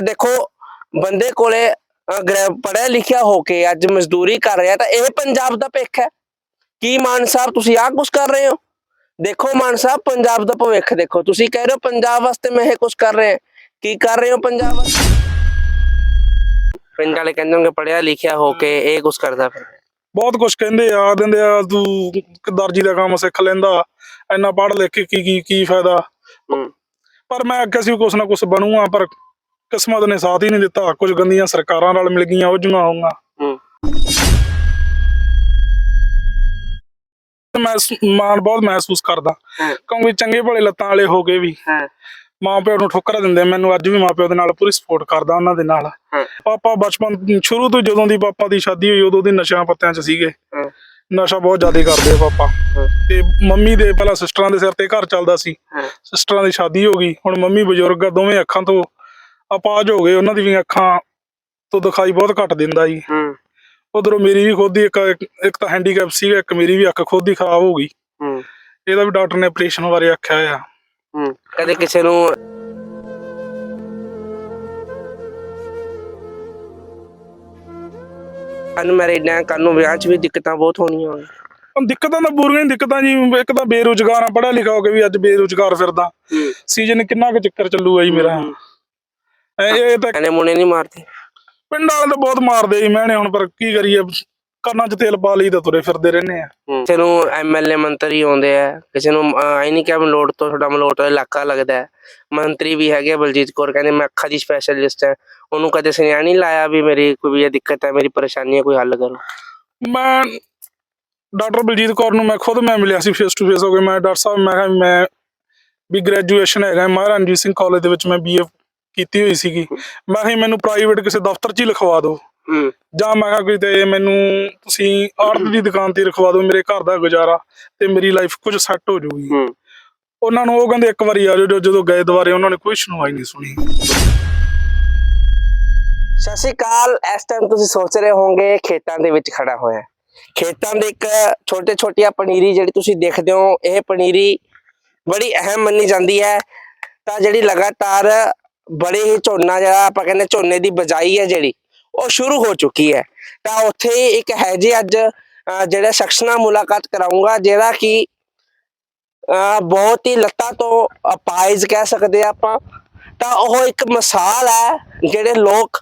ਦੇਖੋ ਬੰਦੇ ਕੋਲੇ ਪੜਿਆ ਲਿਖਿਆ ਹੋ ਕੇ ਅੱਜ ਮਜ਼ਦੂਰੀ ਕਰ ਰਿਹਾ ਤਾਂ ਇਹ ਪੰਜਾਬ ਦਾ ਭਿੱਖ ਹੈ। ਕੀ ਮਾਨ ਸਾਹਿਬ ਤੁਸੀਂ ਆਹ ਕੁਝ ਕਰ ਰਹੇ ਹੋ? ਦੇਖੋ ਮਾਨ ਸਾਹਿਬ ਪੰਜਾਬ ਦਾ ਭਵਿੱਖ ਦੇਖੋ। ਤੁਸੀਂ ਕਹਿ ਰਹੇ ਹੋ ਪੰਜਾਬ ਵਾਸਤੇ ਮੈਂ ਇਹ ਕੁਝ ਕਰ ਰਿਹਾ ਕੀ ਕਰ ਰਹੇ ਹੋ ਪੰਜਾਬ ਵਾਸਤੇ? ਪਿੰਡ ਵਾਲੇ ਕਹਿੰਦੇ ਹੋਣਗੇ ਪੜਿਆ ਲਿਖਿਆ ਹੋ ਕੇ ਇਹ ਕੁਝ ਕਰਦਾ ਫਿਰ। ਬਹੁਤ ਕੁਝ ਕਹਿੰਦੇ ਆ ਦਿੰਦੇ ਆ ਤੂੰ ਦਰਜੀ ਦਾ ਕੰਮ ਸਿੱਖ ਲੈਂਦਾ ਇੰਨਾ ਪੜ੍ਹ ਲਿਖ ਕੇ ਕੀ ਕੀ ਕੀ ਫਾਇਦਾ? ਪਰ ਮੈਂ ਅੱਗੇ ਸੀ ਕੁਛ ਨਾ ਕੁਛ ਬਣੂਆ ਪਰ ਕਿਸਮਤ ਨੇ ਸਾਥ ਹੀ ਨਹੀਂ ਦਿੱਤਾ। ਕੁਝ ਗੰਦੀਆਂ ਸਰਕਾਰਾਂ ਨਾਲ ਮਿਲ ਗਈਆਂ ਉਹ ਜੂਆਂ ਹੋਊਗਾ ਮੈਂ ਮਾਣ ਬਹੁਤ ਮਹਿਸੂਸ ਕਰਦਾ। ਕਿਉਂਕਿ ਚੰਗੇ ਭਲੇ ਲੱਤਾਂ ਵਾਲੇ ਹੋ ਗਏ ਵੀ। ਮਾਂ ਪਿਓ ਨੂੰ ਠੋਕਰਾਂ ਦਿੰਦੇ। ਮੈਨੂੰ ਅੱਜ ਵੀ ਮਾਂ ਪਿਓ ਦੇ ਨਾਲ ਪੂਰੀ ਸਪੋਰਟ ਕਰਦਾ ਉਹਨਾਂ ਦੇ ਨਾਲ। ਪਾਪਾ ਬਚਪਨ ਸ਼ੁਰੂ ਤੋਂ ਜਦੋਂ ਦੀ ਪਾਪਾ ਦੀ ਸ਼ਾਦੀ ਹੋਈ ਉਦੋਂ ਦੀ ਨਸ਼ਿਆਂ ਪੱਤਿਆਂ 'ਚ ਸੀਗੇ। ਨਸ਼ਾ ਬਹੁਤ ਜ਼ਿਆਦਾ ਕਰਦੇ ਆ ਪਾਪਾ। ਤੇ ਮੰਮੀ ਦੇ ਪਹਿਲਾਂ ਸਿਸਟਰਾਂ ਦੇ ਸਿਰ ਤੇ ਘਰ ਚੱਲਦਾ ਸੀ। ਸਿਸਟਰਾਂ ਦੀ ਸ਼ਾਦੀ ਹੋ ਗਈ। ਹੁਣ ਮੰਮੀ ਬਜ਼ੁਰਗ ਆ ਦੋਵੇਂ ਅੱਖਾਂ ਤੋਂ ਅਪਾਜ ਹੋ ਗਏ ਉਹਨਾਂ ਦੀ ਵੀ ਅੱਖਾਂ ਤੋਂ ਦਿਖਾਈ ਬਹੁਤ ਘੱਟ ਦਿੰਦਾ ਜੀ। ਹੂੰ। ਉਧਰੋਂ ਮੇਰੀ ਵੀ ਖੁਦ ਦੀ ਇੱਕ ਇੱਕ ਤਾਂ ਹੈਂਡੀਕੈਪ ਸੀਗਾ ਇੱਕ ਮੇਰੀ ਵੀ ਅੱਖ ਖੁਦ ਦੀ ਖਰਾਬ ਹੋ ਗਈ। ਹੂੰ। ਇਹਦਾ ਵੀ ਡਾਕਟਰ ਨੇ ਆਪਰੇਸ਼ਨ ਬਾਰੇ ਆਖਿਆ ਆ। ਹੂੰ ਕਦੇ ਕਿਸੇ ਨੂੰ ਅਨਮੈਰਿਡ ਹੈ ਕੱਲ ਨੂੰ ਵਿਆਹ 'ਚ ਵੀ ਦਿੱਕਤਾਂ ਬਹੁਤ ਹੋਣੀਆਂ ਹੋਣ ਹੁਣ ਦਿੱਕਤਾਂ ਤਾਂ ਬੁਰੀਆਂ ਹੀ ਦਿੱਕਤਾਂ ਜੀ ਇੱਕ ਤਾਂ ਬੇਰੁਜ਼ਗਾਰ ਆ ਪੜ੍ਹਿਆ ਲਿਖਿਆ ਹੋ ਕੇ ਵੀ ਅੱਜ ਬੇਰੁਜ਼ਗਾਰ ਫਿਰਦਾ। ਸੀਜ਼ਨ ਕਿੰਨਾ ਕੁ ਚੱਕਰ ਚੱਲੂਗਾ ਜੀ ਮੇਰਾ। ਇਹ ਇਹ ਤਾਂ ਕਹਿੰਦੇ ਮੁੰਡੇ ਨਹੀਂ ਮਾਰਦੇ। ਪਿੰਡ ਵਾਲੇ ਤਾਂ ਬਹੁਤ ਮਾਰਦੇ ਜੀ ਮੈਨੇ ਹੁਣ ਪਰ ਕੀ ਕਰੀਏ? ਕੰਨਾਂ 'ਚ ਤੇਲ ਪਾ ਲਈ ਤਾਂ ਤੁਰੇ ਫਿਰਦੇ ਰਹਿੰਦੇ ਆ। ਕਿਸੇ ਨੂੰ ਐਮਐਲਏ ਮੰਤਰੀ ਆਉਂਦੇ ਆ ਕਿਸੇ ਨੂੰ ਆਈ ਨਹੀਂ ਕਿ ਮਲੋਟ ਤੋਂ ਤੁਹਾਡਾ ਮਲੋਟ ਦਾ ਇਲਾਕਾ ਲੱਗਦਾ ਮੰਤਰੀ ਵੀ ਹੈਗੇ ਆ, ਬਲਜੀਤ ਕੌਰ ਕਹਿੰਦੇ ਮੈਂ ਅੱਖਾਂ ਦੀ ਸਪੈਸ਼ਲਿਸਟ ਹੈ। ਉਹਨੂੰ ਕਦੇ ਸੁਨੇਹਾ ਨਹੀਂ ਲਾਇਆ ਵੀ ਮੇਰੀ ਕੋਈ ਵੀ ਇਹ ਦਿੱਕਤ ਹੈ ਮੇਰੀ ਪਰੇਸ਼ਾਨੀ ਹੈ ਕੋਈ ਹੱਲ ਕਰੋ। ਮੈਂ ਡਾਕਟਰ ਬਲਜੀਤ ਕੌਰ ਨੂੰ ਮੈਂ ਖੁਦ ਮੈਂ ਮਿਲਿਆ ਸੀ ਫੇਸ ਟੂ ਫੇਸ ਹੋ ਕੇ। ਮੈਂ ਡਾਕਟਰ ਸਾਹਿਬ ਮੈਂ ਕਿਹਾ ਮੈਂ ਵੀ ਗ੍ਰੈਜੂਏਸ਼ਨ ਹੈਗਾ ਮਹਾਰਾਜਾ ਰਣਜੀਤ ਸਿੰਘ ਕਾਲਜ ਦੇ ਵਿੱਚ ਮੈਂ ਬੀਏ ਕੀਤੀ ਹੋਈ ਸੀਗੀ। ਮੈਂ ਕਿਹਾ ਮੈਨੂੰ ਪ੍ਰਾਈਵੇਟ ਕਿਸੇ ਦਫ਼ਤਰ 'ਚ ਹੀ ਲਿਖਵਾ ਦਿਓ। ਹੂੰ। ਜਾਂ ਮੈਂ ਕਿਹਾ ਕਿਤੇ ਮੈਨੂੰ ਤੁਸੀਂ ਆੜਤ ਦੀ ਦੁਕਾਨ ਤੇ ਰਖਵਾ ਦਿਓ ਮੇਰੇ ਘਰ ਦਾ ਗੁਜ਼ਾਰਾ ਤੇ ਮੇਰੀ ਲਾਈਫ ਕੁਝ ਸੈੱਟ ਹੋ ਜਾਊਗੀ। ਹੂੰ। ਉਹਨਾਂ ਨੂੰ ਉਹ ਕਹਿੰਦੇ ਇੱਕ ਵਾਰੀ ਆ ਜਾਓ ਜਦੋਂ ਗਏ ਦੁਬਾਰੇ ਉਹਨਾਂ ਨੇ ਕੋਈ ਸੁਣਵਾਈ ਨਹੀਂ ਸੁਣੀ। ਸਤਿ ਸ਼੍ਰੀ ਅਕਾਲ। ਇਸ ਟਾਈਮ ਤੁਸੀਂ ਸੋਚ ਰਹੇ ਹੋਵੋਗੇ ਖੇਤਾਂ ਦੇ ਵਿੱਚ ਖੜਾ ਹੋਇਆ। ਖੇਤਾਂ ਦੇ ਇੱਕ ਛੋਟੇ ਛੋਟੀਆਂ ਪਨੀਰੀ ਜਿਹੜੀ ਤੁਸੀਂ ਦੇਖਦੇ ਹੋ ਇਹ ਪਨੀਰੀ ਬੜੀ ਅਹਿਮ ਮੰਨੀ ਜਾਂਦੀ ਹੈ। ਤਾਂ ਜਿਹੜੀ ਲਗਾਤਾਰ ਬੜੇ ਹੀ ਝੋਨਾ ਜਿਹੜਾ ਆਪਾਂ ਕਹਿੰਦੇ ਝੋਨੇ ਦੀ ਬਜਾਈ ਹੈ ਜਿਹੜੀ ਉਹ ਸ਼ੁਰੂ ਹੋ ਚੁੱਕੀ ਹੈ। ਤਾਂ ਉੱਥੇ ਇੱਕ ਹੈ ਜੀ ਅੱਜ ਅਹ, ਸ਼ਖਸ ਨਾਲ ਮੁਲਾਕਾਤ ਕਰਾਉਂਗਾ ਜਿਹੜਾ ਕਿ ਬਹੁਤ ਹੀ ਲੱਤਾਂ ਤੋਂ ਅਪਾਇਜ ਕਹਿ ਸਕਦੇ ਆ ਆਪਾਂ। ਤਾਂ ਉਹ ਇੱਕ ਮਿਸਾਲ ਹੈ ਜਿਹੜੇ ਲੋਕ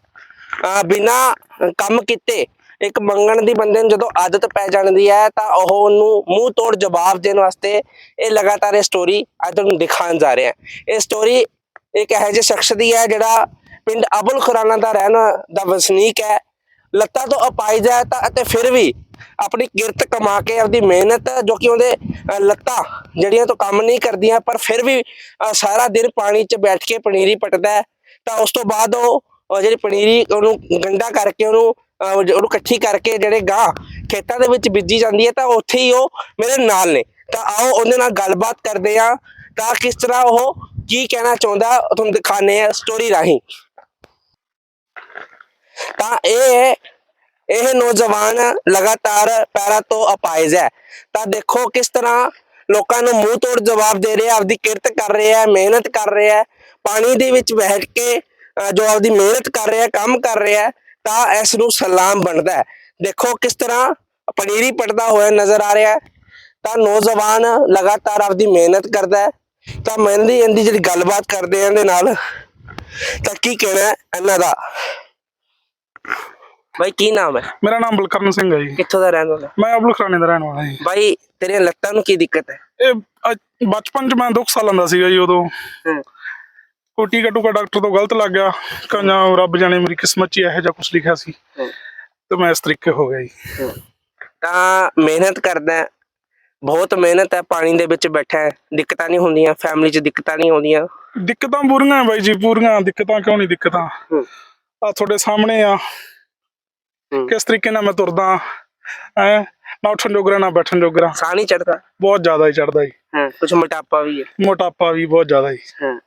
ਅਹ ਬਿਨਾਂ ਕੰਮ ਕੀਤੇ ਇੱਕ ਮੰਗਣ ਦੀ ਬੰਦੇ ਨੂੰ ਜਦੋਂ ਆਦਤ ਪੈ ਜਾਂਦੀ ਹੈ ਤਾਂ ਉਹ ਉਹਨੂੰ ਮੂੰਹ ਤੋੜ ਜਵਾਬ ਦੇਣ ਵਾਸਤੇ ਇਹ ਲਗਾਤਾਰ ਇਹ ਸਟੋਰੀ ਅੱਜ ਤੁਹਾਨੂੰ ਦਿਖਾਉਣ ਜਾ ਰਿਹਾ। ਇਹ ਸਟੋਰੀ ਇੱਕ ਇਹੋ ਜਿਹੇ ਸ਼ਖਸ ਦੀ ਹੈ ਜਿਹੜਾ ਪਿੰਡ ਅਬੁਲ ਖੁਰਾਨਾ ਦਾ ਰਹਿਣ ਦਾ ਵਸਨੀਕ ਹੈ। ਲੱਤਾਂ ਤੋਂ ਅਪਾਇਜ ਹੈ ਤਾਂ ਅਤੇ ਫਿਰ ਵੀ ਆਪਣੀ ਕਿਰਤ ਕਮਾ ਕੇ ਆਪਦੀ ਮਿਹਨਤ ਜੋ ਕਿ ਉਹਦੇ ਲੱਤਾਂ ਜਿਹੜੀਆਂ ਤੋਂ ਕੰਮ ਨਹੀਂ ਕਰਦੀਆਂ ਪਰ ਫਿਰ ਵੀ ਸਾਰਾ ਦਿਨ ਪਾਣੀ 'ਚ ਬੈਠ ਕੇ ਪਨੀਰੀ ਪਟਦਾ ਹੈ ਤਾਂ ਉਸ ਤੋਂ ਬਾਅਦ ਉਹ ਜਿਹੜੀ ਪਨੀਰੀ ਉਹਨੂੰ ਗੰਡਾ ਕਰਕੇ ਉਹਨੂੰ ਅਹ, ਉਹਨੂੰ ਇਕੱਠੀ ਕਰਕੇ ਜਿਹੜੇ ਗਾਂ ਖੇਤਾਂ ਦੇ ਵਿੱਚ ਬੀਜੀ ਜਾਂਦੀ ਹੈ ਤਾਂ ਉੱਥੇ ਹੀ ਉਹ ਮੇਰੇ ਨਾਲ ਨੇ। ਤਾਂ ਆਓ ਉਹਦੇ ਨਾਲ ਗੱਲਬਾਤ ਕਰਦੇ ਆ ਤਾਂ ਕਿਸ ਤਰ੍ਹਾਂ ਉਹ ਕੀ ਕਹਿਣਾ ਚਾਹੁੰਦਾ ਤੁਹਾਨੂੰ ਦਿਖਾਣੇ ਆ ਸਟੋਰੀ ਰਾਹੀਂ। ਤਾਂ ਇਹ ਇਹ ਨੌਜਵਾਨ ਲਗਾਤਾਰ ਪੈਰਾਂ ਤੋਂ ਅਪਾਇਜ ਹੈ। ਤਾਂ ਦੇਖੋ ਕਿਸ ਤਰ੍ਹਾਂ ਲੋਕਾਂ ਨੂੰ ਮੂੰਹ ਤੋੜ ਜਵਾਬ ਦੇ ਰਿਹਾ, ਆਪਦੀ ਕਿਰਤ ਕਰ ਰਿਹਾ, ਮਿਹਨਤ ਕਰ ਰਿਹਾ, ਪਾਣੀ ਦੇ ਵਿੱਚ ਬੈਠ ਕੇ ਜੋ ਆਪਦੀ ਮਿਹਨਤ ਕਰ ਰਿਹਾ, ਕੰਮ ਕਰ ਰਿਹਾ, ਤਾਂ ਇਸ ਨੂੰ ਸਲਾਮ ਬਣਦਾ ਹੈ। ਦੇਖੋ ਕਿਸ ਤਰ੍ਹਾਂ ਪਨੀਰੀ ਪਟਦਾ ਹੋਇਆ ਨਜ਼ਰ ਆ ਰਿਹਾ ਤਾਂ ਨੌਜਵਾਨ ਲਗਾਤਾਰ ਆਪਦੀ ਮਿਹਨਤ ਕਰਦਾ ਹੈ। ਤਾਂ ਮਹਿੰਦੀ ਇਹਦੀ ਜਿਹੜੀ ਗੱਲਬਾਤ ਕਰਦੇ ਆ ਇਹਦੇ ਨਾਲ ਤਾਂ ਕੀ ਕਹਿਣਾ ਹੈ ਇਹਨਾਂ ਦਾ? ਬਾਈ ਕੀ ਨਾਮ ਹੈ? ਮੇਰਾ ਨਾਮ ਬਲਕਰਨ ਸਿੰਘ ਹੈ ਜੀ। ਕਿੱਥੋਂ ਦਾ ਰਹਿਣ ਵਾਲਾ? ਮੈਂ ਅਬੁਲ ਖਰਾਣੇ ਦਾ ਰਹਿਣ ਵਾਲਾ ਜੀ। ਬਾਈ ਤੇਰੀਆਂ ਲੱਤਾਂ ਨੂੰ ਕੀ ਦਿੱਕਤ ਹੈ? ਇਹ ਅੱਜ ਬਚਪਨ 'ਚ ਮੈਂ ਦੁੱਖ ਸਾਲਾਂ ਦਾ ਸੀਗਾ ਜੀ ਉਦੋਂ। ਹੂੰ। ਕੋਈ ਟੀਕਾ ਟੂਕਾ ਡਾਕਟਰ ਤੋਂ ਗਲਤ ਲੱਗ ਗਿਆ। ਕਹਿੰਦਾ ਰੱਬ ਜਾਣੇ ਮੇਰੀ ਕਿਸਮਤ 'ਚ ਹੀ ਇਹੋ ਜਿਹਾ ਕੁਝ ਲਿਖਿਆ ਸੀ। ਤੇ ਮੈਂ ਇਸ ਤਰੀਕੇ ਹੋ ਗਿਆ ਜੀ। ਹੂੰ। ਤਾਂ ਮਿਹਨਤ ਕਰਦਾ ਹੈ, ਬਹੁਤ ਮਿਹਨਤ ਹੈ ਪਾਣੀ ਦੇ ਵਿੱਚ ਬੈਠਾ ਹੈ। ਦਿੱਕਤਾਂ ਨਹੀਂ ਹੁੰਦੀਆਂ ਫੈਮਿਲੀ 'ਚ ਦਿੱਕਤਾਂ ਨਹੀਂ ਆਉਂਦੀਆਂ। ਦਿੱਕਤਾਂ ਪੂਰੀਆਂ ਹੈ ਬਾਈ ਜੀ ਪੂਰੀਆਂ ਦਿੱਕਤਾਂ ਕਿਉਂ ਨਹੀਂ ਦਿੱਕਤਾਂ? ਹੂੰ। ਆ ਤੁਹਾਡੇ ਸਾਹਮਣੇ ਆ। ਹੂੰ। ਕਿਸ ਤਰੀਕੇ ਨਾਲ ਮੈਂ ਤੁਰਦਾ ਐ ਨਾ ਉੱਠਣ ਜੋਗਰਾ ਨਾ ਬੈਠਣ ਜੋਗਰਾ। ਸਾਹ ਨਹੀਂ ਚੜਦਾ ਬਹੁਤ ਜ਼ਿਆਦਾ ਹੀ ਚੜਦਾ ਜੀ। ਹਾਂ ਕੁਝ ਮੋਟਾਪਾ ਵੀ ਹੈ। ਮੋਟਾਪਾ ਵੀ ਬਹੁਤ ਜ਼ਿਆਦਾ ਜੀ। ਹਾਂ।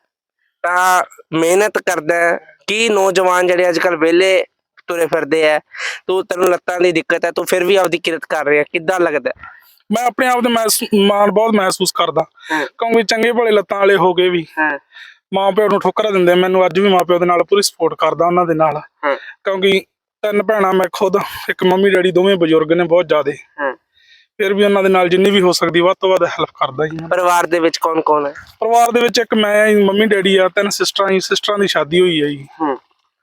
ਤਾਂ ਮਿਹਨਤ ਕਰਦਾ ਹੈ। ਕੀ ਨੌਜਵਾਨ ਜਿਹੜੇ ਅੱਜ ਕੱਲ ਵਿਹਲੇ ਤੁਰੇ ਫਿਰਦੇ ਆ ਤੂੰ ਤੈਨੂੰ ਲੱਤਾਂ ਦੀ ਦਿੱਕਤ ਹੈ ਤੂੰ ਫਿਰ ਵੀ ਆਪਦੀ ਕਿਰਤ ਕਰ ਰਿਹਾ ਕਿੱਦਾਂ ਲੱਗਦਾ? ਹੈ? ਮੈਂ ਆਪਣੇ ਆਪ ਤੇ ਮਾਣ ਬਹੁਤ ਮਹਿਸੂਸ ਕਰਦਾ। ਹਾਂ। ਕਿਉਂਕਿ ਚੰਗੇ ਭਲੇ ਲੱਤਾਂ ਵਾਲੇ ਹੋ ਗਏ ਵੀ। ਹਾਂ। ਮਾਂ ਪਿਓ ਨੂੰ ਠੋਕਰਾਂ ਦਿੰਦੇ ਆ। ਮੈਨੂੰ ਅੱਜ ਵੀ ਮਾਂ ਪਿਓ ਦੇ ਨਾਲ ਪੂਰੀ ਸਪੋਰਟ ਕਰਦਾ ਉਹਨਾਂ ਦੇ ਨਾਲ। ਹਾਂ। ਕਿਉਂਕਿ ਤਿੰਨ ਭੈਣਾਂ ਮੈਂ ਖੁਦ ਇੱਕ ਮੰਮੀ ਡੈਡੀ ਦੋਵੇਂ ਬਜ਼ੁਰਗ ਨੇ ਬਹੁਤ ਜ਼ਿਆਦੇ। ਹਾਂ। ਫਿਰ ਵੀ ਉਹਨਾਂ ਦੇ ਨਾਲ ਜਿੰਨੀ ਵੀ ਹੋ ਸਕਦੀ ਵੱਧ ਤੋਂ ਵੱਧ ਹੈਲਪ ਕਰਦਾ ਜੀ। ਮੈਂ। ਪਰਿਵਾਰ ਦੇ ਵਿੱਚ ਕੌਣ ਕੌਣ ਹੈ? ਪਰਿਵਾਰ ਦੇ ਵਿੱਚ ਇੱਕ ਮੈਂ ਆ ਮੰਮੀ ਡੈਡੀ ਆ ਤਿੰਨ ਸਿਸਟਰਾਂ ਜੀ ਸਿਸਟਰਾਂ ਦੀ ਸ਼ਾਦੀ ਹੋਈ ਹੈ ਜੀ। ਹੂੰ।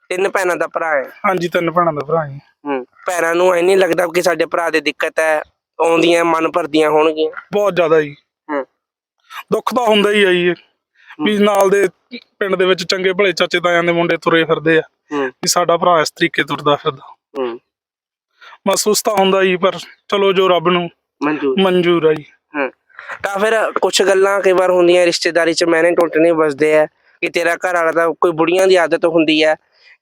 ਤਿੰਨ ਭੈਣਾਂ ਦਾ ਭਰਾ ਹੈ? ਹਾਂਜੀ ਤਿੰਨ ਭੈਣਾਂ ਦਾ ਭਰਾ ਹੂੰ। ਭੈਣਾਂ ਨੂੰ ਐ ਨਹੀਂ ਲੱਗਦਾ ਕਿ ਸਾਡੇ ਭਰਾ ਦੀ ਦਿੱਕਤ ਹੈ ਆਉਂਦੀਆਂ ਮਨ ਭਰਦੀਆਂ ਹੋਣਗੀਆਂ। ਬਹੁਤ ਜ਼ਿਆਦਾ ਜੀ। ਹੂੰ। ਦੁੱਖ ਤਾਂ ਹੁੰਦਾ ਹੀ ਆ ਜੀ। ਵੀ ਨਾਲ ਦੇ ਪਿੰਡ ਦੇ ਵਿੱਚ ਚੰਗੇ ਭਲੇ ਚਾਚੇ ਤਾਇਆਂ ਦੇ ਮੁੰਡੇ ਤੁਰੇ ਫਿਰਦੇ ਆ। ਵੀ ਸਾਡਾ ਭਰਾ ਇਸ ਤਰੀਕੇ ਤੁਰਦਾ ਫਿਰਦਾ। ਹੂੰ। ਮਹਿਸੂਸ ਤਾਂ ਹੁੰਦਾ ਹੀ ਪਰ ਚਲੋ ਜੋ ਰੱਬ ਨੂੰ ਮਨਜ਼ੂਰ। ਮਨਜ਼ੂਰ ਆ ਜੀ। ਹੂੰ। ਤਾਂ ਫਿਰ ਕੁਝ ਗੱਲਾਂ ਕਈ ਵਾਰ ਹੁੰਦੀਆਂ ਰਿਸ਼ਤੇਦਾਰੀ 'ਚ ਮੈਨੇ ਟੁੱਟਣੇ ਵੱਜਦੇ ਆ ਕਿ ਤੇਰਾ ਘਰ ਵਾਲਾ ਤਾਂ ਕੋਈ ਬੁੜੀਆਂ ਦੀ ਆਦਤ ਹੁੰਦੀ ਹੈ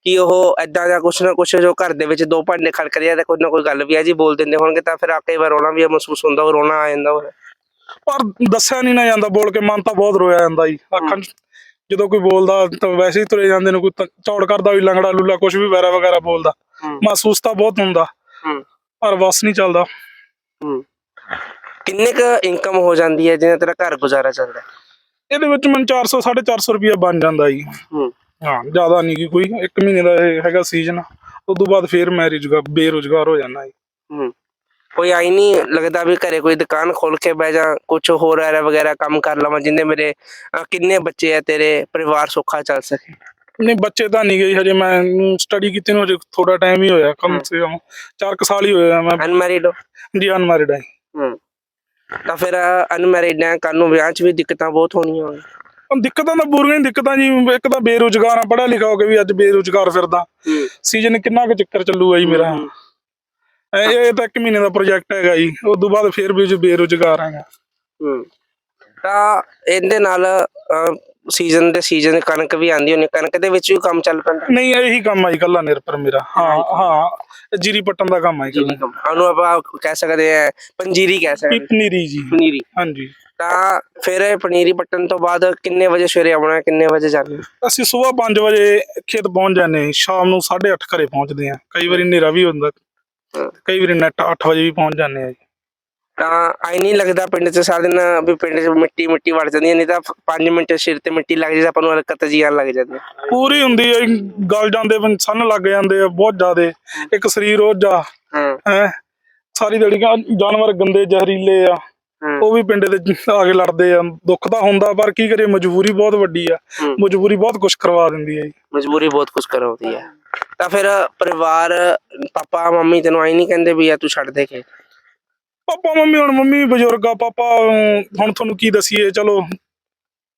ਕਿ ਉਹ ਐਦਾਂ ਦਾ ਕੁਛ ਨਾ ਕੁਛ ਜੋ ਘਰ ਦੇ ਵਿੱਚ ਦੋ ਭਾਂਡੇ ਖੜਕਦੇ ਆ ਤੇ ਕੋਈ ਨਾ ਕੋਈ ਗੱਲ ਵੀ ਆ ਜੀ ਬੋਲ ਦਿੰਦੇ ਹੋਣਗੇ ਤਾਂ ਫਿਰ ਆ ਕਈ ਵਾਰ ਰੋਣਾ ਵੀ ਮਹਿਸੂਸ ਹੁੰਦਾ ਉਹ ਰੋਣਾ ਆ ਜਾਂਦਾ ਉਹ ਪਰ ਦੱਸਿਆ ਨਹੀਂ ਨਾ ਜਾਂਦਾ ਬੋਲ ਕੇ ਮਨ ਤਾਂ ਬਹੁਤ ਰੋਇਆ ਜਾਂਦਾ ਜੀ। ਅੱਖਾਂ ਜਦੋਂ ਕੋਈ ਬੋਲਦਾ ਤਾਂ ਵੈਸੇ ਹੀ ਤੁਰੇ ਜਾਂਦੇ ਨੇ ਕੋਈ ਚੌੜ ਕਰਦਾ ਵੀ ਲੰਗੜਾ ਲੂਲਾ ਕੁਝ ਵੀ ਵੈਰਾ ਵਗੈਰਾ ਬੋਲਦਾ। ਮਹਿਸੂਸ ਤਾਂ ਬਹੁਤ ਹੁੰਦਾ ਪਰ ਵਸ ਨਹੀਂ ਚੱਲਦਾ। ਕਿੰਨੇ ਕ ਇਨਕਮ ਹੋ ਜਾਂਦੀ ਹੈ ਜਿਹਨਾਂ ਤੇਰਾ ਘਰ ਗੁਜ਼ਾਰਾ ਚੱਲਦਾ? ਇਹਦੇ ਵਿੱਚ ਮੈਨੂੰ 400 450 ਰੁਪਇਆ ਬਣ ਜਾਂਦਾ ਜੀ। ਹੂੰ ਹਾਂ ਜ਼ਿਆਦਾ ਨਹੀਂ ਗੀ ਕੋਈ। ਇੱਕ ਮਹੀਨੇ ਦਾ ਇਹ ਹੈਗਾ ਸੀਜ਼ਨ ਉਸ ਤੋਂ ਬਾਅਦ ਫੇਰ ਮੈਂ ਰੁਜ਼ਗਾਰ ਬੇਰੁਜ਼ਗਾਰ ਹੋ ਜਾਣਾ ਜੀ। ਹੂੰ। ਕੋਈ ਆਈ ਨਹੀਂ ਲੱਗਦਾ ਵੀ ਘਰੇ ਕੋਈ ਦੁਕਾਨ ਖੋਲ ਕੇ ਬਹਿ ਜਾ ਕੁਝ ਹੋਰ ਐਰਾ ਵਗੈਰਾ ਕੰਮ ਕਰ ਲਵਾਂ ਜਿੰਦੇ ਮੇਰੇ ਅਹ, ਕਿੰਨੇ ਬੱਚੇ ਆ ਤੇਰੇ ਪਰਿਵਾਰ ਸੁੱਖਾ ਚੱਲ ਸਕੇ? ਨਹੀਂ ਬੱਚੇ ਤਾਂ ਨਹੀਂ ਗਏ ਹਜੇ। ਮੈਂ ਸਟੱਡੀ ਕੀਤੀ ਨੂੰ ਹਜੇ ਥੋੜਾ ਟਾਈਮ ਹੀ ਹੋਇਆ ਕਮ ਸੇ ਕਮ 4 ਕੁ ਸਾਲ ਹੀ ਹੋਇਆ ਮੈਂ। ਅਨਮੈਰਿਡ ਜੀ ਅਨਮੈਰਿਡ ਹਾਂ ਹੂੰ। ਤਾਂ ਫਿਰ ਅਨਮੈਰਿਡ ਹੈ ਕੱਲ ਨੂੰ ਵਿਆਹ 'ਚ ਵੀ ਦਿੱਕਤਾਂ ਬਹੁਤ ਹੋਣੀਆਂ ਹੋਣ ਹੁਣ। ਦਿੱਕਤਾਂ ਤਾਂ ਪੂਰੀਆਂ ਹੀ ਦਿੱਕਤਾਂ ਜੀ ਇੱਕ ਤਾਂ ਬੇਰੁਜ਼ਗਾਰ ਆ ਪੜ੍ਹਿਆ ਲਿਖਿਆ ਹੋ ਕੇ ਵੀ ਅੱਜ ਬੇਰੁਜ਼ਗਾਰ ਫਿਰਦਾ। ਸੀਜ਼ਨ ਕਿੰਨਾ ਕੁ ਚੱਕਰ ਚੱਲੂਗਾ ਜੀ ਮੇਰਾ। ਇਹ ਇਹ ਤਾਂ ਇੱਕ ਮਹੀਨੇ ਦਾ ਪ੍ਰੋਜੈਕਟ ਹੈਗਾ ਜੀ ਉਸ ਤੋਂ ਬਾਅਦ ਫੇਰ ਵੀ ਜੀ ਬੇਰੁਜ਼ਗਾਰ ਹੈਗਾ। ਤਾਂ ਇਹਦੇ ਨਾਲ ਸੀਜ਼ਨ ਦੇ ਸੀਜ਼ਨ ਕਣਕ ਵੀ ਆਂਦੀ ਹੋਣੀ ਕਣਕ ਦੇ ਵਿੱਚ ਵੀ ਕੰਮ ਚੱਲ ਪੈਂਦਾ? ਨਹੀਂ ਇਹੀ ਕੰਮ ਆਈ ਕੱਲਾ ਨਿਰਭਰ ਮੇਰਾ। ਹਾਂ ਹਾਂ ਜੀਰੀ ਪੱਟਣ ਦਾ ਕੰਮ ਆਈ ਕੱਲਾ ਉਹਨੂੰ ਆਪਾਂ ਕਹਿ ਸਕਦੇ ਆ ਪੰਜੀਰੀ ਕਹਿ ਸਕਦੇ। ਪਨੀਰੀ ਜੀ। ਪਨੀਰੀ ਹਾਂਜੀ। ਤਾਂ ਫਿਰ ਇਹ ਪਨੀਰੀ ਪੱਟਣ ਤੋਂ ਬਾਅਦ ਕਿੰਨੇ ਵਜੇ ਸਵੇਰੇ ਆਉਣਾ ਕਿੰਨੇ ਵਜੇ ਜਾਣਾ? ਅਸੀਂ ਸਵੇਰ 5 ਵਜੇ ਖੇਤ ਪਹੁੰਚ ਜਾਂਦੇ ਹਾਂ ਸ਼ਾਮ ਨੂੰ 8:30 ਘਰੇ ਪਹੁੰਚਦੇ ਹਾਂ। ਕਈ ਵਾਰੀ ਹਨੇਰਾ ਵੀ ਹੁੰਦਾ। ਹਾਂ। ਕਈ ਵਾਰੀ ਨੈਟ 8 ਵਜੇ ਵੀ ਪਹੁੰਚ ਜਾਂਦੇ ਆ ਜੀ। ਤਾਂ ਆਈ ਨਹੀਂ ਲੱਗਦਾ ਪਿੰਡ 'ਚ ਸਾਰਾ ਦਿਨ ਵੀ ਪਿੰਡ 'ਚ ਮਿੱਟੀ ਮਿੱਟੀ ਵੜ ਜਾਂਦੀ ਹੈ ਨਹੀਂ ਤਾਂ 5 ਮਿੰਟ ਸਿਰ ਤੇ ਮਿੱਟੀ ਲੱਗ ਜੇ ਆਪਾਂ ਨੂੰ ਹਰਕਤ ਜੀ ਆਉਣ ਲੱਗ ਜਾਂਦੀ ਹੈ। ਪੂਰੀ ਹੁੰਦੀ ਹੈ ਗਲ ਜਾਂਦੇ ਸੰਨ ਲੱਗ ਜਾਂਦੇ ਆ ਬਹੁਤ ਜ਼ਿਆਦੇ। ਇੱਕ ਸਰੀਰ ਉਹ ਜਾ ਹਾਂ। ਹੈ ਸਾਰੀ ਦਿਹਾੜੀ ਜਾਨਵਰ ਗੰਦੇ ਜ਼ਹਿਰੀਲੇ ਆ। ਹਾਂ ਉਹ ਵੀ ਪਿੰਡ ਦੇ ਆ ਕੇ ਲੜਦੇ ਆ ਦੁੱਖ ਤਾਂ ਹੁੰਦਾ ਪਰ ਕੀ ਕਰੇ ਮਜਬੂਰੀ ਬਹੁਤ ਵੱਡੀ ਆ। ਹੂੰ। ਮਜਬੂਰੀ ਬਹੁਤ ਕੁਝ ਕਰਵਾ ਦਿੰਦੀ ਹੈ ਜੀ। ਮਜਬੂਰੀ ਬਹੁਤ ਕੁਝ ਕਰਾਉਂਦੀ ਹੈ। ਤਾਂ ਫਿਰ ਪਰਿਵਾਰ ਪਾਪਾ ਮੰਮੀ ਤੈਨੂੰ ਆਈ ਨਹੀਂ ਕਹਿੰਦੇ ਵੀ ਆ ਤੂੰ ਛੱਡ ਦੇ ਕੇ ਪਾਪਾ ਮੰਮੀ ਹੁਣ ਮੰਮੀ ਬਜ਼ੁਰਗ ਆ ਪਾਪਾ ਹੁਣ ਤੁਹਾਨੂੰ ਕੀ ਦਸੀਏ ਚਲੋ।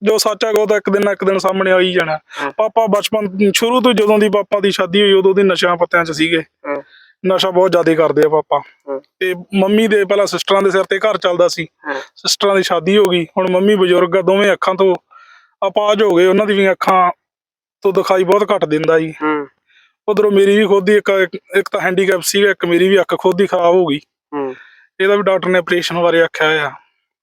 ਜੋ ਸੱਚ ਹੈਗਾ ਉਹ ਤਾਂ ਇੱਕ ਦਿਨ ਨਾ ਇੱਕ ਦਿਨ ਸਾਹਮਣੇ ਆ ਹੀ ਜਾਣਾ। ਹਾਂ। ਪਾਪਾ ਬਚਪਨ ਸ਼ੁਰੂ ਤੋਂ ਜਦੋਂ ਦੀ ਪਾਪਾ ਦੀ ਸ਼ਾਦੀ ਹੋਈ ਉਦੋਂ ਦੀ ਨਸ਼ਿਆਂ ਪੱਤਿਆਂ 'ਚ ਸੀਗੇ। ਹਾਂ। ਨਸ਼ਾ ਬਹੁਤ ਜ਼ਿਆਦਾ ਕਰਦੇ ਆ ਪਾਪਾ। ਹਾਂ। ਤੇ ਮੰਮੀ ਦੇ ਪਹਿਲਾਂ ਸਿਸਟਰਾਂ ਦੇ ਸਿਰ ਤੇ ਘਰ ਚੱਲਦਾ ਸੀ। ਹਾਂ। ਸਿਸਟਰਾਂ ਦੀ ਸ਼ਾਦੀ ਹੋ ਗਈ। ਹੁਣ ਮੰਮੀ ਬਜ਼ੁਰਗ ਆ ਦੋਵੇਂ ਅੱਖਾਂ ਤੋਂ ਅਪਾਜ ਹੋ ਗਏ। ਉਹਨਾਂ ਦੀ ਵੀ ਅੱਖਾਂ ਤੋਂ ਦਿਖਾਈ ਬਹੁਤ ਘੱਟ ਦਿੰਦਾ ਜੀ। ਹੂੰ। ਉਧਰੋਂ ਮੇਰੀ ਵੀ ਖੁਦ ਦੀ ਇੱਕ ਇੱਕ ਤਾਂ ਹੈਂਡੀਕੈਪ ਸੀਗਾ ਇੱਕ ਮੇਰੀ ਵੀ ਅੱਖ ਖੁਦ ਦੀ ਖਰਾਬ ਹੋ ਗਈ। ਹੂੰ। ਇਹਦਾ ਵੀ ਡਾਕਟਰ ਨੇ ਆਪਰੇਸ਼ਨ ਬਾਰੇ ਆਖਿਆ ਆ।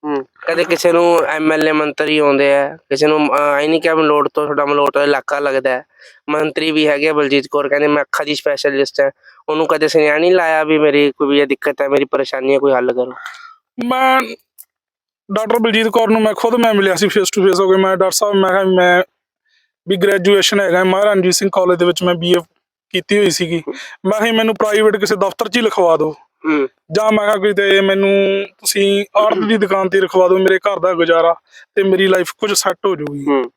ਹੂੰ। ਕਦੇ ਕਿਸੇ ਨੂੰ ਐਮਐਲਏ ਮੰਤਰੀ ਆਉਂਦੇ ਆ ਕਿਸੇ ਨੂੰ ਆਈ ਨਹੀਂ ਕਿ ਮਲੋਟ ਤੋਂ ਤੁਹਾਡਾ ਮਲੋਟ ਦਾ ਇਲਾਕਾ ਲੱਗਦਾ ਹੈ। ਮੰਤਰੀ ਵੀ ਹੈਗੇ ਆ, ਬਲਜੀਤ ਕੌਰ ਕਹਿੰਦੇ ਮੈਂ ਅੱਖਾਂ ਦੀ ਸਪੈਸ਼ਲਿਸਟ ਹੈ। ਉਹਨੂੰ ਕਦੇ ਸੁਨੇਹਾ ਨਹੀਂ ਲਾਇਆ ਵੀ ਮੇਰੀ ਕੋਈ ਵੀ ਇਹ ਦਿੱਕਤ ਹੈ ਮੇਰੀ ਪਰੇਸ਼ਾਨੀ ਹੈ ਕੋਈ ਹੱਲ ਕਰੋ? ਮੈਂ ਡਾਕਟਰ ਬਲਜੀਤ ਕੌਰ ਨੂੰ ਮੈਂ ਖੁਦ ਮੈਂ ਮਿਲਿਆ ਸੀ ਫੇਸ ਟੂ ਫੇਸ ਹੋ ਕੇ ਮੈਂ ਡਾਕਟਰ ਸਾਹਿਬ ਮੈਂ ਕਿਹਾ ਮੈਂ ਵੀ ਗ੍ਰੈਜੂਏਸ਼ਨ ਹੈਗਾ ਮਹਾਰਾਜਾ ਰਣਜੀਤ ਸਿੰਘ ਕਾਲਜ ਦੇ ਵਿੱਚ ਮੈਂ ਬੀਏ ਕੀਤੀ ਹੋਈ ਸੀਗੀ। ਮੈਂ ਕਿਹਾ ਮੈਨੂੰ ਪ੍ਰਾਈਵੇਟ ਕਿਸੇ ਦਫ਼ਤਰ 'ਚ ਹੀ ਲਿਖਵਾ ਦਿਓ। ਹੂੰ। ਜਾਂ ਮੈਂ ਕਿਹਾ ਕੋਈ ਤੇ ਮੈਨੂੰ ਤੁਸੀਂ ਆੜਤ ਦੀ ਦੁਕਾਨ ਤੇ ਰਖਵਾ ਦਿਓ ਮੇਰੇ ਘਰ ਦਾ ਗੁਜ਼ਾਰਾ ਤੇ ਮੇਰੀ ਲਾਈਫ ਕੁਝ ਸੈੱਟ ਹੋ ਜਾਊਗੀ। ਹੂੰ।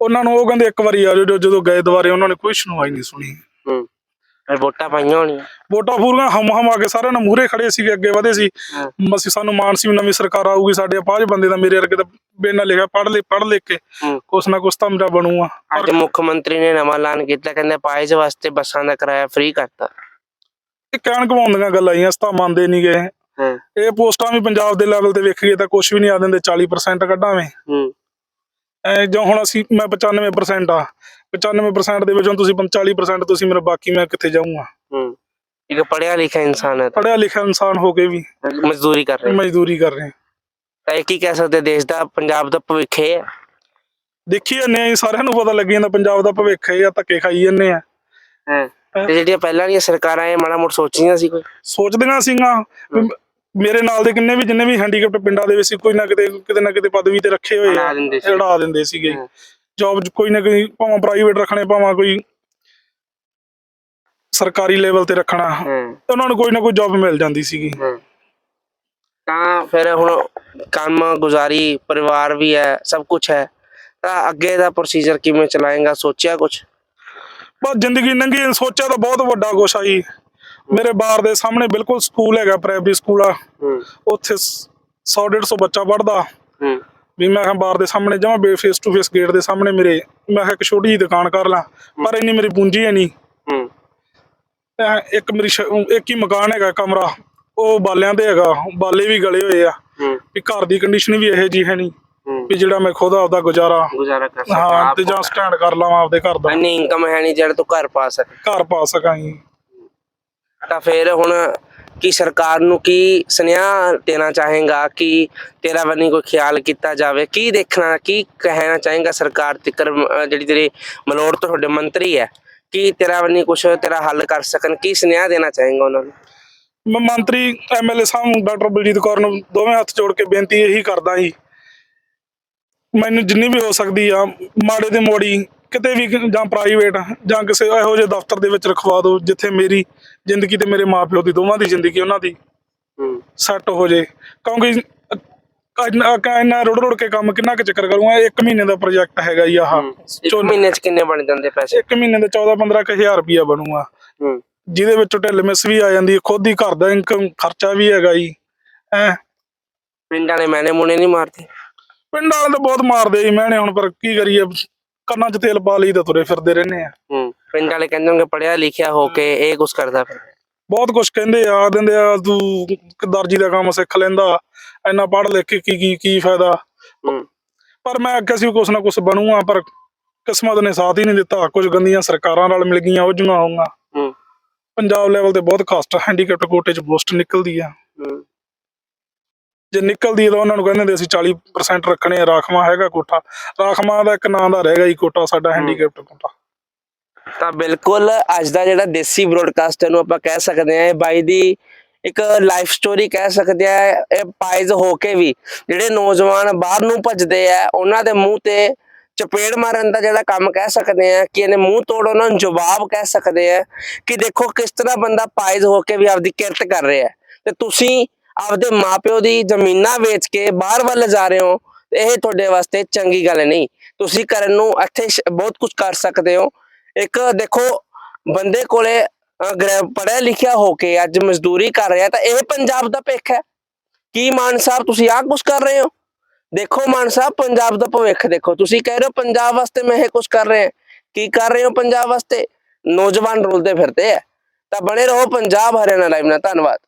ਉਹਨਾਂ ਨੂੰ ਉਹ ਕਹਿੰਦੇ ਇੱਕ ਵਾਰੀ ਆ ਜਾਓ ਜਦੋਂ ਗਏ ਦੁਬਾਰੇ ਉਹਨਾਂ ਨੇ ਕੋਈ ਸੁਣਵਾਈ ਨਹੀਂ ਸੁਣੀ। ਫਿਰ ਵੋਟਾਂ ਪਾਈਆਂ ਹੋਣੀਆਂ। ਵੋਟਾਂ ਪੂਰੀਆਂ ਹਮ ਹਮ ਆ ਕੇ ਸਾਰਿਆਂ ਨੂੰ ਮੂਹਰੇ ਖੜੇ ਸੀਗੇ ਅੱਗੇ ਵਧੇ ਸੀ। ਅਸੀਂ ਸਾਨੂੰ ਮਾਨ ਸੀ ਵੀ ਨਵੀਂ ਸਰਕਾਰ ਆਊਗੀ ਸਾਡੇ ਪੰਜ ਬੰਦੇ ਦਾ ਮੇਰੇ ਵਰਗੇ ਤਾਂ ਬੇਨਾ ਲਿਖਿਆ ਪੜ੍ਹ ਲੈ ਪੜ੍ਹ ਲਿਖ ਕੇ ਕੁਛ ਨਾ ਕੁਛ ਤਾਂ ਮੇਰਾ ਬਣੂਗਾ। ਅੱਜ ਮੁੱਖ ਮੰਤਰੀ ਨੇ ਨਵਾਂ ਐਲਾਨ ਕੀਤਾ ਕਹਿੰਦੇ ਪਾਇਜ ਵਾਸਤੇ ਬੱਸਾਂ ਦਾ ਕਿਰਾਇਆ ਫ੍ਰੀ ਕਰਤਾ। ਇਹ ਕਹਿਣ ਕਮਾਉਂਦੀਆਂ ਗੱਲਾਂ ਹੀ ਤਾਂ ਮੰਨਦੇ ਨਹੀਂ ਗਏ ਇਹ ਪੋਸਟਾਂ ਵੀ ਪੰਜਾਬ ਦੇ ਲੈਵਲ ਤੇ ਵੇਖੀਏ ਤਾਂ ਕੁਛ ਵੀ ਨਹੀਂ ਆ ਦਿੰਦੇ 40% ਕੱਢਾਵੇਂ। ਜੋ ਹੁਣ ਅਸੀਂ ਮੈਂ 95% ਆ। 95% ਦੇ ਵਿੱਚੋਂ ਤੁਸੀਂ 40% ਤੁਸੀਂ ਮੇਰਾ ਬਾਕੀ ਮੈਂ ਕਿੱਥੇ ਜਾਊਂਗਾ? ਹੂੰ। ਇੱਕ ਪੜਿਆ ਲਿਖਿਆ ਇਨਸਾਨ ਹੈ ਪੜਿਆ ਲਿਖਿਆ ਇਨਸਾਨ ਹੋ ਕੇ ਵੀ ਮਜ਼ਦੂਰੀ ਕਰ ਰਿਹਾ। ਮਜ਼ਦੂਰੀ ਕਰ ਰਹੇ। ਤਾਂ ਇਹ ਕੀ ਕਹਿ ਸਕਦੇ ਦੇਸ਼ ਦਾ ਪੰਜਾਬ ਦਾ ਭਵਿੱਖ ਹੈ? ਦੇਖੀ ਜਾਂਦੇ ਆ ਜੀ, ਸਾਰਿਆਂ ਨੂੰ ਪਤਾ ਲੱਗੀ ਜਾਂਦਾ ਪੰਜਾਬ ਦਾ ਭਵਿੱਖ ਇਹ ਆ ਧੱਕੇ ਖਾਈ ਜਾਂਦੇ ਆ। ਹਾਂ। ਤੇ ਜਿਹੜੀਆਂ ਪਹਿਲਾਂ ਦੀਆਂ ਸਰਕਾਰਾਂ ਇਹ ਮਾੜਾ ਮੋੜ ਸੋਚੀਆਂ ਸੀ ਕੋਈ? ਸੋਚਦੀਆਂ ਸੀਗਾ। ਮੇਰੇ ਨਾਲ ਦੇ ਕਿੰਨੇ ਵੀ ਜਿੰਨੇ ਵੀ ਹੈਂਡੀਕੈਪਟ ਪਿੰਡਾਂ ਦੇ ਵਿੱਚ ਸੀ ਕੋਈ ਨਾ ਕਿਤੇ ਕਿਤੇ ਨਾ ਕਿਤੇ ਪਦਵੀ ਤੇ ਰੱਖੇ ਹੋਏ ਆ ਬਣਾ ਦਿੰਦੇ ਸੀਗੇ। ਜੌਬ ਕੋਈ ਨਾ ਕੋਈ ਭਾਵੇਂ ਪ੍ਰਾਈਵੇਟ ਰੱਖਣੇ ਭਾਵੇਂ ਕੋਈ ਸਰਕਾਰੀ ਲੈਵਲ ਤੇ ਰੱਖਣਾ ਉਹਨਾਂ ਨੂੰ ਕੋਈ ਨਾ ਕੋਈ ਜੌਬ ਮਿਲ ਜਾਂਦੀ ਸੀਗੀ। ਤਾਂ ਫਿਰ ਹੁਣ ਕੰਮ ਗੁਜ਼ਾਰੀ ਪਰਿਵਾਰ ਵੀ ਹੈ ਸਭ ਕੁਝ ਹੈ। ਤਾਂ ਅੱਗੇ ਦਾ ਪ੍ਰੋਸੀਜਰ ਕਿਵੇਂ ਚਲਾਏਗਾ? ਸੋਚਿਆ ਕੁਝ ਬਸ ਜ਼ਿੰਦਗੀ ਲੰਘੀ ਸੋਚਿਆ ਤਾਂ ਬਹੁਤ ਵੱਡਾ ਕੁਛ ਆ ਜੀ। ਮੇਰੇ ਬਾਰ ਦੇ ਸਾਹਮਣੇ ਬਿਲਕੁਲ ਸਕੂਲ ਹੈਗਾ ਪ੍ਰਾਇਮਰੀ ਸਕੂਲ ਆ। ਉੱਥੇ 100 150 ਬੱਚਾ ਪੜਦਾ ਹੂੰ। ਵੀ ਮੈਂ ਕਿਹਾ ਬਾਰ ਦੇ ਸਾਹਮਣੇ ਜਮਾ ਬੇ ਫੇਸ ਟੂ ਫੇਸ ਗੇਟ ਦੇ ਸਾਹਮਣੇ ਮੇਰੇ ਮੈਂ ਕਿਹਾ ਇੱਕ ਛੋਟੀ ਜਿਹੀ ਦੁਕਾਨ ਕਰ ਲਾਂ ਪਰ ਇੰਨੀ ਮੇਰੀ ਪੂੰਜੀ ਹੈ ਨਹੀਂ। ਇੱਕ ਮੇਰੀ ਇੱਕ ਹੀ ਮਕਾਨ ਹੈਗਾ ਕਮਰਾ ਉਹ ਬਾਲਿਆਂ ਤੇ ਹੈਗਾ ਬਾਲੇ ਵੀ ਗਲੇ ਹੋਏ ਆ। ਵੀ ਘਰ ਦੀ ਕੰਡੀਸ਼ਨ ਵੀ ਇਹੋ ਜੀ ਹੈ ਨਹੀਂ ਵੀ ਜਿਹੜਾ ਮੈਂ ਖੁਦ ਆਪਦਾ ਗੁਜ਼ਾਰਾ ਗੁਜ਼ਾਰਾ ਕਰ ਸਕਦਾ ਹਾਂ ਤੇ ਜਾਂ ਸਟੈਂਡ ਕਰ ਲਵਾਂ ਆਪਦੇ ਘਰ ਦਾ। ਇੰਨੀ ਇਨਕਮ ਹੈ ਨਹੀਂ ਜਿਹੜਾ ਤੂੰ ਘਰ ਪਾ ਸਕੇ। ਘਰ ਪਾ ਸਕਾਂ ਜੀ। ਤਾਂ ਫਿਰ ਹੁਣ ਕੀ ਸਰਕਾਰ ਨੂੰ ਕੀ ਸੁਨੇਹਾ ਦੇਣਾ ਚਾਹੇਗਾ ਕਿ ਤੇਰਾ ਬੰਨੀ ਕੋਈ ਖਿਆਲ ਕੀਤਾ ਜਾਵੇ? ਕੀ ਦੇਖਣਾ, ਕੀ ਕਹਿਣਾ ਚਾਹੇਗਾ ਸਰਕਾਰ ਤਿਕਰ ਜਿਹੜੀ ਤੇਰੀ ਮਲੋੜ ਤੋਂ ਤੁਹਾਡੇ ਮੰਤਰੀ ਹੈ? ਕੀ ਤੇਰਾ ਬੰਨੀ ਕੁਛ ਤੇਰਾ ਹੱਲ ਕਰ ਸਕਣ? ਕੀ ਸੁਨੇਹਾ ਦੇਣਾ ਚਾਹੇਗਾ ਉਹਨਾਂ ਨੂੰ? ਮੈਂ ਮੰਤਰੀ ਐਮਐਲਏ ਸਾਹਿਬ, ਡਾਕਟਰ ਬਲਜੀਤ ਕੌਰ ਨੂੰ ਦੋਵੇਂ ਹੱਥ ਜੋੜ ਕੇ ਬੇਨਤੀ ਇਹੀ ਕਰਦਾ ਜੀ। ਮੈਨੂੰ ਜਿੰਨੀ ਵੀ ਹੋ ਸਕਦੀ ਆ, ਮਾੜੇ ਤੇ ਮੋੜੀ ਕਿਤੇ ਵੀ ਜਾਂ ਪ੍ਰਾਈਵੇਟ ਜਾਂ ਕਿਸੇ ਇਹੋ ਜਿਹੇ ਦਫ਼ਤਰ ਦੇ ਵਿੱਚ ਰਖਵਾ ਦਿਓ ਜਿੱਥੇ ਮੇਰੀ ਜ਼ਿੰਦਗੀ ਤੇ ਮੇਰੇ ਮਾਪਿਓ ਦੀ ਦੋਵਾਂ ਦੀ ਜ਼ਿੰਦਗੀ ਉਹਨਾਂ ਦੀ ਸੈੱਟ ਹੋ ਜੇ। ਕਿਉਂਕਿ ਇੰਨਾ ਰੁੜ ਰੁੜ ਕੇ ਕੰਮ ਕਿੰਨਾ ਕੁ ਚੱਕਰ ਕਰੂੰਗਾ? ਇੱਕ ਮਹੀਨੇ ਦਾ ਪ੍ਰੋਜੈਕਟ ਹੈਗਾ ਜੀ ਆਹ। ਮਹੀਨੇ ਚ ਕਿੰਨੇ ਬਣ ਜਾਂਦੇ ਪੈਸੇ? ਇੱਕ ਮਹੀਨੇ ਦੇ 14 15 ਕੁ ਹਜ਼ਾਰ ਰੁਪਇਆ ਬਣੂਗਾ। ਜਿਹਦੇ ਵਿੱਚੋਂ ਢਿੱਲ ਮਿਸ ਵੀ ਆ ਜਾਂਦੀ ਹੈ ਖੁਦ ਹੀ ਘਰ ਦਾ ਇਨਕਮ ਖਰਚਾ ਵੀ ਹੈਗਾ ਜੀ। ਐ ਪਿੰਡਾਂ ਨੇ ਮੈਨੇ ਮੁਨੇ ਨਹੀਂ ਮਾਰਦੇ? ਪਿੰਡ ਵਾਲੇ ਤਾਂ ਬਹੁਤ ਮਾਰਦੇ ਜੀ ਮੈਨੇ ਹੁਣ ਪਰ ਕੀ ਕਰੀਏ? ਕੰਨਾਂ 'ਚ ਤੇਲ ਪਾ ਲਈ ਤਾਂ ਤੁਰੇ ਫਿਰਦੇ ਰਹਿੰਦੇ ਆ। ਹੂੰ ਪਿੰਡ ਵਾਲੇ ਕਹਿੰਦੇ ਹੋਣਗੇ ਪੜਿਆ ਲਿਖਿਆ ਹੋ ਕੇ ਇਹ ਕੁਛ ਕਰਦਾ ਫਿਰ। ਬਹੁਤ ਕੁਝ ਕਹਿੰਦੇ ਆ ਦਿੰਦੇ ਆ ਤੂੰ ਦਰਜੀ ਦਾ ਕੰਮ ਸਿੱਖ ਲੈਂਦਾ ਇੰਨਾ ਪੜ੍ਹ ਲਿਖ ਕੇ ਕੀ ਕੀ ਕੀ ਫਾਇਦਾ। ਹੂੰ। ਪਰ ਮੈਂ ਆਖਿਆ ਸੀ ਕੁਛ ਨਾ ਕੁਛ ਬਣੂਗਾ ਪਰ ਕਿਸਮਤ ਨੇ ਸਾਥ ਹੀ ਨਹੀਂ ਦਿੱਤਾ। ਕੁਝ ਗੰਦੀਆਂ ਸਰਕਾਰਾਂ ਨਾਲ ਮਿਲ ਗਈਆਂ ਉਹ ਜੂਆਂ ਹੋਊਗਾ। ਹੂੰ। ਪੰਜਾਬ ਲੈਵਲ ਤੇ ਬਹੁਤ ਕਾਸਟ ਹੈਂਡੀਕੈਪਟ ਕੋਟੇ 'ਚ ਪੋਸਟ ਨਿਕਲਦੀ ਆ। ਹੂੰ। ਜੇ ਨਿਕਲਦੀ ਆ ਤਾਂ ਉਹਨਾਂ ਨੂੰ ਕਹਿੰਦੇ ਹੁੰਦੇ ਅਸੀਂ 40% ਰੱਖਣੇ ਆ ਰਾਖਵਾਂ ਹੈਗਾ ਕੋਟਾ ਰਾਖਵਾਂ ਦਾ ਇੱਕ ਨਾਂ ਦਾ ਰਹਿ ਗਿਆ ਜੀ ਕੋਟਾ ਸਾਡਾ ਹੈਂਡੀਕੈਪਟ ਕੋਟਾ ਤਾਂ ਬਿਲਕੁਲ ਅੱਜ ਦਾ ਜਿਹੜਾ ਦੇਸੀ ਬ੍ਰੋਡਕਾਸਟਰ ਨੂੰ ਆਪਾਂ ਕਹਿ ਸਕਦੇ ਹਾਂ ਇਹ ਬਾਈ ਦੀ ਇੱਕ ਲਾਈਫ ਸਟੋਰੀ ਕਹਿ ਸਕਦੇ ਆ ਇਹ ਪਾਇਜ਼ ਹੋ ਕੇ ਵੀ ਜਿਹੜੇ ਨੌਜਵਾਨ ਬਾਹਰ ਨੂੰ ਭੱਜਦੇ ਆ ਉਹਨਾਂ ਦੇ ਮੂੰਹ ਤੇ ਚਪੇੜ ਮਾਰਨ ਦਾ ਜਿਹੜਾ ਕੰਮ ਕਹਿ ਸਕਦੇ ਆ ਕਿ ਇਹਨੇ ਮੂੰਹ ਤੋੜ ਉਹਨਾਂ ਨੂੰ ਜਵਾਬ ਕਹਿ ਸਕਦੇ ਆ ਕਿ ਦੇਖੋ ਕਿਸ ਤਰ੍ਹਾਂ ਬੰਦਾ ਪਾਇਜ਼ ਹੋ ਕੇ ਵੀ ਆਪਦੀ ਕਿਰਤ ਕਰ ਰਿਹਾ ਹੈ। ਤੇ ਤੁਸੀਂ ਆਪਦੇ ਮਾਪਿਓ ਦੀ ਜ਼ਮੀਨਾਂ ਵੇਚ ਕੇ ਬਾਹਰ ਵੱਲ ਜਾ ਰਹੇ ਹੋ ਇਹ ਤੁਹਾਡੇ ਵਾਸਤੇ ਚੰਗੀ ਗੱਲ ਨਹੀਂ। ਤੁਸੀਂ ਕਰਨ ਨੂੰ ਇੱਥੇ ਬਹੁਤ ਕੁਝ ਕਰ ਸਕਦੇ ਹੋ। ਇੱਕ ਦੇਖੋ, ਬੰਦੇ ਕੋਲੇ ਪੜਿਆ ਲਿਖਿਆ ਹੋ ਕੇ ਅੱਜ ਮਜ਼ਦੂਰੀ ਕਰ ਰਿਹਾ, ਤਾਂ ਇਹ ਪੰਜਾਬ ਦਾ ਭਿੱਖ ਹੈ। ਕੀ ਮਾਨ ਸਾਹਿਬ, ਤੁਸੀਂ ਆਹ ਕੁਝ ਕਰ ਰਹੇ ਹੋ? ਦੇਖੋ ਮਾਨ ਸਾਹਿਬ, ਪੰਜਾਬ ਦਾ ਭਵਿੱਖ ਦੇਖੋ। ਤੁਸੀਂ ਕਹਿ ਰਹੇ ਹੋ ਪੰਜਾਬ ਵਾਸਤੇ ਮੈਂ ਇਹ ਕੁਝ ਕਰ ਰਿਹਾ। ਕੀ ਕਰ ਰਹੇ ਹੋ ਪੰਜਾਬ ਵਾਸਤੇ? ਨੌਜਵਾਨ ਰੁਲਦੇ ਫਿਰਦੇ ਆ। ਤਾਂ ਬਣੇ ਰਹੋ ਪੰਜਾਬ ਹਰਿਆਣਾ ਲਾਈਵ ਨਾਲ। ਧੰਨਵਾਦ।